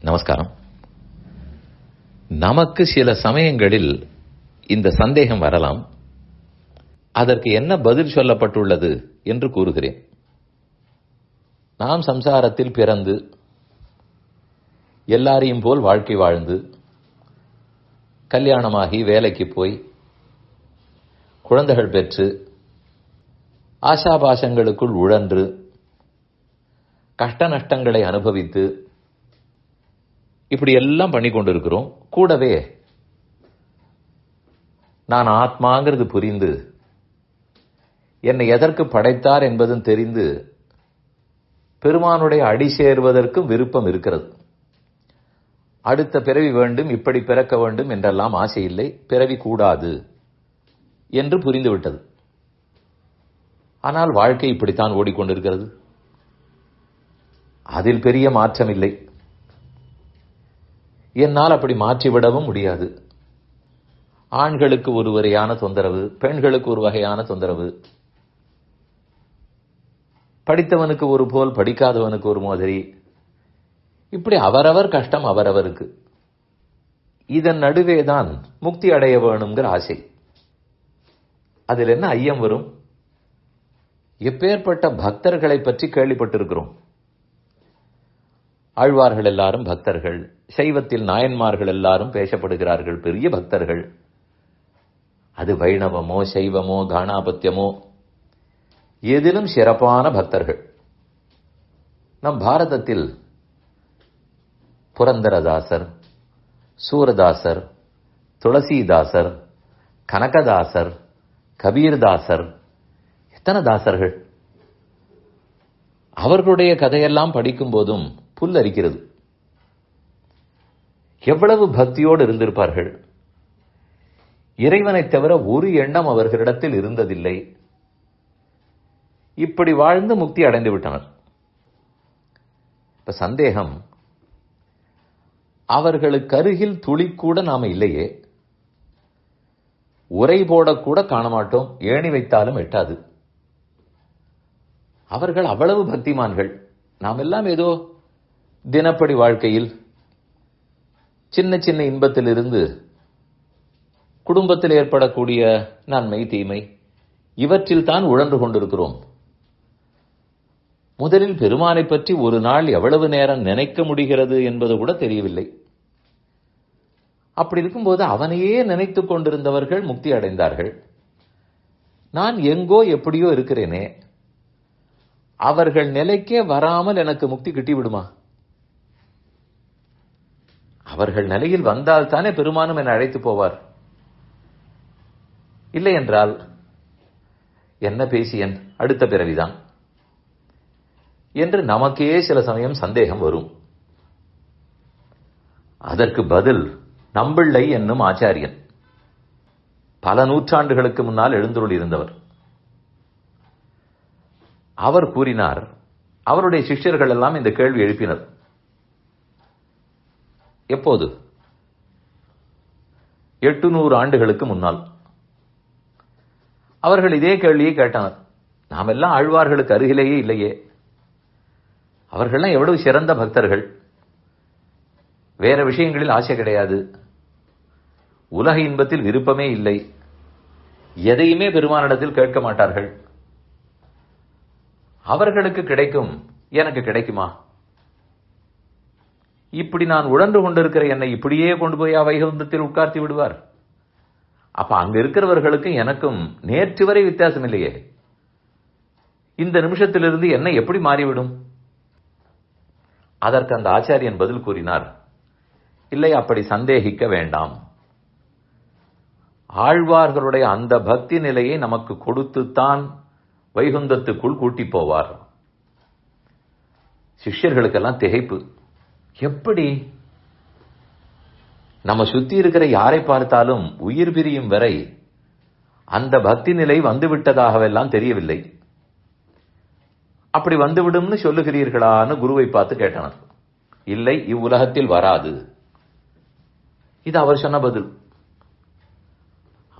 நமஸ்காரம். நமக்கு சில சமயங்களில் இந்த சந்தேகம் வரலாம். அதற்கு என்ன பதில் சொல்லப்பட்டுள்ளது என்று கூறுகிறேன். நாம் சம்சாரத்தில் பிறந்து எல்லாரையும் போல் வாழ்க்கை வாழ்ந்து கல்யாணமாகி வேலைக்கு போய் குழந்தைகள் பெற்று ஆசாபாசங்களுக்குள் உழன்று கஷ்ட நஷ்டங்களை அனுபவித்து இப்படி எல்லாம் பண்ணி கொண்டு இருக்கிறோம் கூடவே நான் ஆத்மாங்கிறது புரிந்து என்னை எதற்கு படைத்தார் என்பதும் தெரிந்து பெருமானுடைய அடி சேர்வதற்கும் விருப்பம் இருக்கிறது. அடுத்த பிறவி வேண்டும் இப்படி பிறக்க வேண்டும் என்றெல்லாம் ஆசை இல்லை பிறவி கூடாது என்று புரிந்துவிட்டது ஆனால் வாழ்க்கை இப்படித்தான் ஓடிக்கொண்டிருக்கிறது. அதில் பெரிய மாற்றம் இல்லை என்னால் அப்படி மாற்றிவிடவும் முடியாது. ஆண்களுக்கு ஒரு வகையான தொந்தரவு பெண்களுக்கு ஒரு வகையான தொந்தரவு. படித்தவனுக்கு ஒரு போல் படிக்காதவனுக்கு ஒரு மாதிரி. இப்படி அவரவர் கஷ்டம் அவரவருக்கு. இதன் நடுவே தான் முக்தி அடைய வேணுங்கிற ஆசை. அதில் என்ன ஐயம் வரும்? எப்பேற்பட்ட பக்தர்களை பற்றி கேள்விப்பட்டிருக்கிறோம். ஆழ்வார்கள் எல்லாரும் பக்தர்கள் சைவத்தில் நாயன்மார்கள் எல்லாரும் பேசப்படுகிறார்கள் பெரிய பக்தர்கள். அது வைணவமோ சைவமோ காணாபத்தியமோ எதிலும் சிறப்பான பக்தர்கள். நம் பாரதத்தில் புரந்தரதாசர் சூரதாசர் துளசிதாசர் கனகதாசர் கபீர்தாசர் எத்தனை தாசர்கள்? அவர்களுடைய கதையெல்லாம் படிக்கும் போதும் புல் அரிக்கிறது எவ்வளவு பக்தியோடு இருந்திருப்பார்கள்? இறைவனை தவிர ஒரு எண்ணம் அவர்களிடத்தில் இருந்ததில்லை. இப்படி வாழ்ந்து முக்தி அடைந்து விட்டனர். இப்ப சந்தேகம் அவர்களுக்கு அருகில் துளி கூட நாம இல்லையே. உரை போடக்கூட காணமாட்டோம் ஏணி வைத்தாலும் எட்டாது. அவர்கள் அவ்வளவு பக்திமான்கள். நாம் எல்லாம் ஏதோ தினப்படி வாழ்க்கையில் சின்ன சின்ன இன்பத்திலிருந்து குடும்பத்தில் ஏற்படக்கூடிய நன்மை தீமை இவற்றில் தான் உழன்று கொண்டிருக்கிறோம். முதலில் பெருமானை பற்றி ஒரு நாள் எவ்வளவு நேரம் நினைக்க முடிகிறது என்பது கூட தெரியவில்லை. அப்படி இருக்கும்போது அவனையே நினைத்துக் கொண்டிருந்தவர்கள் முக்தி அடைந்தார்கள். நான் எங்கோ எப்படியோ இருக்கிறேனே அவர்கள் நிலைக்கே வராமல் எனக்கு முக்தி கிட்டிவிடுமா? அவர்கள் நிலையில் வந்தால் தானே பெருமானும் என்னை அழைத்து போவார். இல்லை என்றால் என்ன பேசியன் அடுத்த பிறவிதான்? என்று நமக்கே சில சமயம் சந்தேகம் வரும். அதற்கு பதில் நம்பிள்ளை என்னும் ஆச்சாரியன். பல நூற்றாண்டுகளுக்கு முன்னால் எழுந்துருள் இருந்தவர். அவர் கூறினார் அவருடைய சிஷ்யர்கள் எல்லாம் இந்த கேள்வி எழுப்பினர். எப்போது? எட்டுநூறு ஆண்டுகளுக்கு முன்னால். அவர்கள் இதே கேள்வியை கேட்டனர். நாம் எல்லாம் ஆழ்வார்களுக்கு அருகிலேயே இல்லையே. அவர்கள்லாம் எவ்வளவு சிறந்த பக்தர்கள். வேற விஷயங்களில் ஆசை கிடையாது. உலக இன்பத்தில் விருப்பமே இல்லை. எதையுமே பெருமானிடத்தில் கேட்க மாட்டார்கள். அவர்களுக்கு கிடைக்கும் எனக்கு கிடைக்குமா? இப்படி நான் உழன்று கொண்டிருக்கிற என்னை இப்படியே கொண்டு போய் வைகுந்தத்தில் உட்கார்த்தி விடுவார். அப்ப அங்க இருக்கிறவர்களுக்கும் எனக்கும் நேற்று வரை வித்தியாசம் இல்லையே. இந்த நிமிஷத்திலிருந்து என்ன எப்படி மாறிவிடும்? அதற்கு அந்த ஆச்சாரியன் பதில் கூறினார் இல்லை அப்படி சந்தேகிக்க வேண்டாம். ஆழ்வார்களுடைய அந்த பக்தி நிலையை நமக்கு கொடுத்துத்தான் வைகுந்தத்துக்குள் கூட்டி போவார். சிஷ்யர்களுக்கெல்லாம் திகைப்பு. எப்படி? நம்ம சுத்தி இருக்கிற யாரை பார்த்தாலும் உயிர் பிரியும் வரை அந்த பக்தி நிலை வந்துவிட்டதாகவெல்லாம் தெரியவில்லை. அப்படி வந்துவிடும்னு சொல்லுகிறீர்களான்னு குருவை பார்த்து கேட்டனர். இல்லை இவ்வுலகத்தில் வராது. இது அவர் சொன்ன பதில்.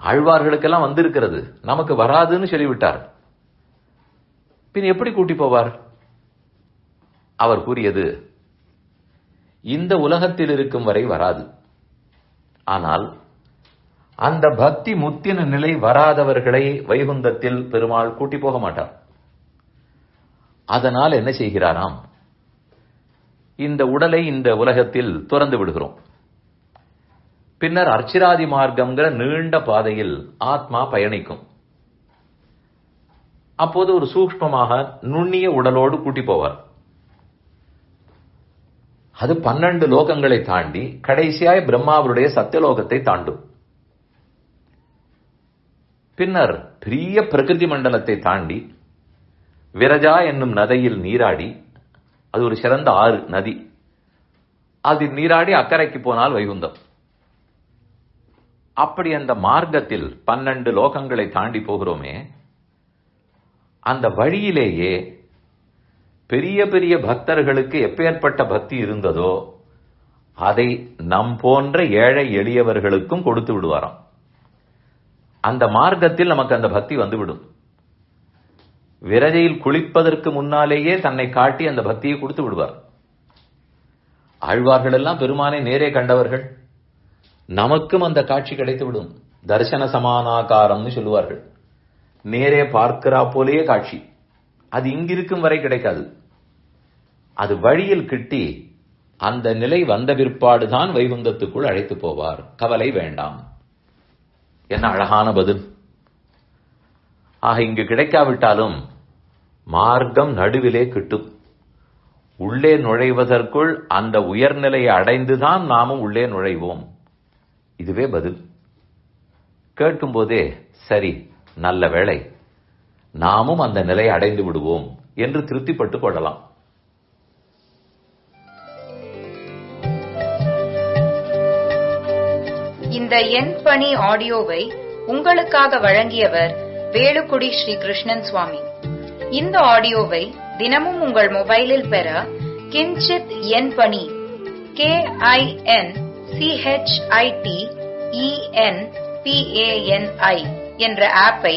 ஆழ்வார்களுக்கெல்லாம் வந்திருக்கிறது. நமக்கு வராதுன்னு சொல்லிவிட்டார். பின் எப்படி கூட்டி போவார்? அவர் கூறியது இந்த உலகத்தில் இருக்கும் வரை வராது. ஆனால் அந்த பக்தி முத்தின நிலை வராதவர்களை வைகுந்தத்தில் பெருமாள் கூட்டி போக மாட்டார். அதனால் என்ன செய்கிறாராம்? இந்த உடலை இந்த உலகத்தில் துறந்து விடுகிறோம். பின்னர் அர்ச்சிராதி மார்க்கம்ங்கிற நீண்ட பாதையில் ஆத்மா பயணிக்கும். அப்போது ஒரு சூக்ஷ்மமாக நுண்ணிய உடலோடு கூட்டி போவார். அது பன்னெண்டு லோகங்களை தாண்டி கடைசியாய் பிரம்மாவுடைய சத்தியலோகத்தை தாண்டும். பின்னர் பெரிய பிரகிருதி மண்டலத்தை தாண்டி விரஜா என்னும் நதையில் நீராடி அது ஒரு சிறந்த ஆறு நதி. அது நீராடி அக்கறைக்கு போனால் வைகுந்தம். அப்படி அந்த மார்க்கத்தில் பன்னெண்டு லோகங்களை தாண்டி போகிறோமே அந்த வழியிலேயே பெரிய பெரிய பக்தர்களுக்கு எப்பேற்பட்ட பக்தி இருந்ததோ அதை நம் போன்ற ஏழை எளியவர்களுக்கும் கொடுத்து விடுவாராம். அந்த மார்க்கத்தில் நமக்கு அந்த பக்தி வந்துவிடும். விரதையில் குளிப்பதற்கு முன்னாலேயே தன்னை காட்டி அந்த பக்தியை கொடுத்து விடுவார். ஆழ்வார்கள் எல்லாம் பெருமானை நேரே கண்டவர்கள். நமக்கும் அந்த காட்சி கிடைத்து விடும் தர்சன சமானாகாரம்னு சொல்லுவார்கள். நேரே பார்க்கிறா போலேயே காட்சி. அது இங்கிருக்கும் வரை கிடைக்காது. அது வழியில் கிட்டி அந்த நிலை வந்த பிற்பாடுதான் வைகுந்தத்துக்குள் அழைத்து போவார். கவலை வேண்டாம். என்ன அழகான பதில். ஆக இங்கு கிடைக்காவிட்டாலும் மார்க்கம் நடுவிலே கிட்டும். உள்ளே நுழைவதற்குள் அந்த உயர்நிலையை அடைந்துதான் நாமும் உள்ளே நுழைவோம். இதுவே பதில். கேட்கும்போதே சரி நல்ல வேளை. நாமும் அந்த நிலையை அடைந்து விடுவோம் என்று திருப்திப்பட்டுக் கொள்ளலாம். இந்த என் பணி ஆடியோவை உங்களுக்காக வழங்கியவர் வேலுக்குடி ஸ்ரீ கிருஷ்ணன் சுவாமி. இந்த ஆடியோவை தினமும் உங்கள் மொபைலில் பெற கிஞ்சித் என் பணி கே ஐ என் சிஹெச்ஐடி இஎன் பிஏஎன்ஐ என்ற ஆப்பை